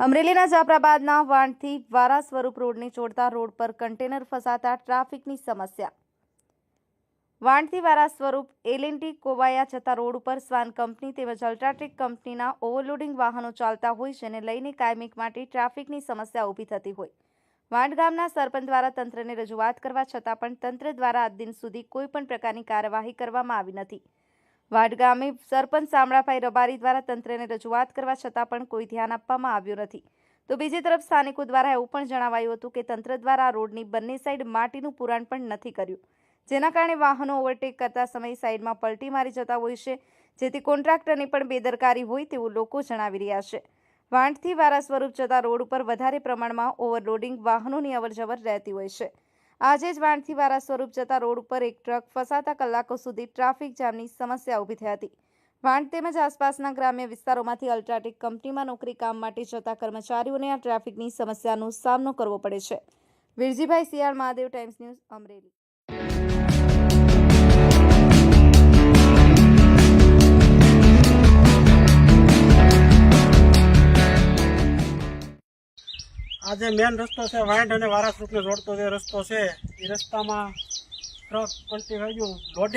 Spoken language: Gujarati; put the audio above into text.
અમરેલીના જાફરાબાદના વાણથી વારા સ્વરૂપ રોડને જોડતા રોડ પર કન્ટેનર ફસાતા ટ્રાફિકની સમસ્યા. વાણથી વારા સ્વરૂપ એલએનટી કોવાયા જતા રોડ ઉપર સ્વાન કંપની તેમજ અલ્ટ્રાટેક કંપનીના ઓવરલોડિંગ વાહનો ચાલતા હોય જેને લઈને કાયમિક માટે ટ્રાફિકની સમસ્યા ઊભી થતી હોય. વાંડ ગામના સરપંચ દ્વારા તંત્રને રજૂઆત કરવા છતાં પણ તંત્ર દ્વારા આજ દિન સુધી કોઈ પણ પ્રકારની કાર્યવાહી કરવામાં આવી નથી. વાડ ગામે સરપંચ શામળાભાઈ રબારી દ્વારા તંત્રને રજૂઆત કરવા છતાં પણ કોઈ ધ્યાન આપવામાં આવ્યું નથી. તો બીજી તરફ સ્થાનિકો દ્વારા એવું પણ જણાવાયું હતું કે તંત્ર દ્વારા રોડની બંને સાઈડ માટીનું પુરાણ પણ નથી કર્યું. જેના કારણે વાહનો ઓવરટેક કરતા સમયે સાઈડમાં પલટી મારી જતા હોય છે. જેથી કોન્ટ્રાક્ટરની પણ બેદરકારી હોય તેવું લોકો જણાવી રહ્યા છે. વાંટથી વારા સ્વરૂપ જતા રોડ ઉપર વધારે પ્રમાણમાં ઓવરલોડિંગ વાહનોની અવરજવર રહેતી હોય છે. આજે જ વાણથી વારા સ્વરૂપ જતા રોડ ઉપર એક ટ્રક ફસાતા કલાકો સુધી ટ્રાફિક જામની સમસ્યા ઊભી થઈ હતી. વાણ તેમજ આસપાસના ગ્રામ્ય વિસ્તારોમાંથી અલ્ટ્રાટેક કંપનીમાં નોકરી કામ માટે જતા કર્મચારીઓને આ ટ્રાફિકની સમસ્યાનો સામનો કરવો પડે છે. Virjibhai Siyal Mahadev Times News, Amreli. આ જે મેન રસ્તો છે વાઇન્ડ અને વારાસરૂપને જોડતો જે રસ્તો છે, એ રસ્તામાં ટ્રક પલટી વાગ્યું લોડિંગ